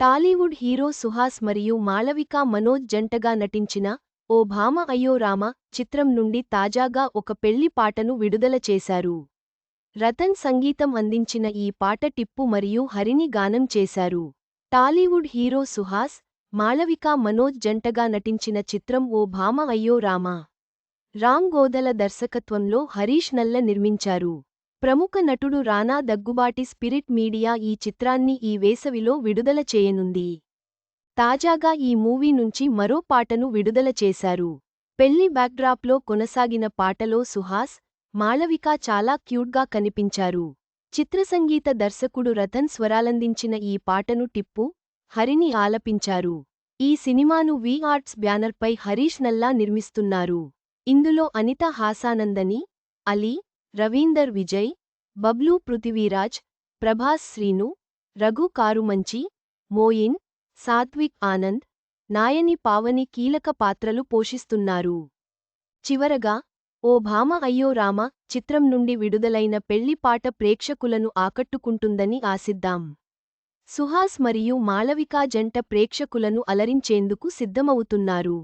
Tollywood hero Suhas మరియు మాళవిక మనోజ్ జంటగా నటించిన ఓ భామ అయ్యో రామ చిత్రం నుండి తాజాగా ఒక పెళ్ళి పాటను విడుదల చేశారు. రతన్ సంగీతం అందించిన ఈ పాట టిప్పు మరియు హరిని గానం చేశారు. టాలీవుడ్ హీరో సుహాస్ మాళవిక మనోజ్ జంటగా నటించిన చిత్రం ఓ భామ అయ్యో రామ. రామ్ గోదల దర్శకత్వంలో హరీష్ నల్ల నిర్మించారు. ప్రముఖ నటుడు రానా దగ్గుబాటి స్పిరిట్ మీడియా ఈ చిత్రాన్ని ఈ వేసవిలో విడుదల చేయనుంది. తాజాగా ఈ మూవీ నుంచి మరో పాటను విడుదల చేశారు. పెళ్ళి బ్యాక్డ్రాప్లో కొనసాగిన పాటలో సుహాస్ మాళవిక చాలా క్యూట్గా కనిపించారు. చిత్రసంగీత దర్శకుడు రతన్ స్వరాలందించిన ఈ పాటను టిప్పు హరిని ఆలపించారు. ఈ సినిమాను వి ఆర్ట్స్ బ్యానర్పై హరీష్ నల్లా నిర్మిస్తున్నారు. ఇందులో అనిత హాసానందని అలీ రవీందర్ విజయ్ బబ్లూ పృథివీరాజ్ ప్రభాస్ శ్రీను రఘు కారుమంచి మోయిన్ సాత్విక్ ఆనంద్ నాయని పావని కీలక పాత్రలు పోషిస్తున్నారు. చివరగా ఓ భామ అయ్యో రామ చిత్రం నుండి విడుదలైన పెళ్ళి పాట ప్రేక్షకులను ఆకట్టుకుంటుందని ఆశిద్దాం. సుహాస్ మరియు మాళవికా జంట ప్రేక్షకులను అలరించేందుకు సిద్ధమవుతున్నారు.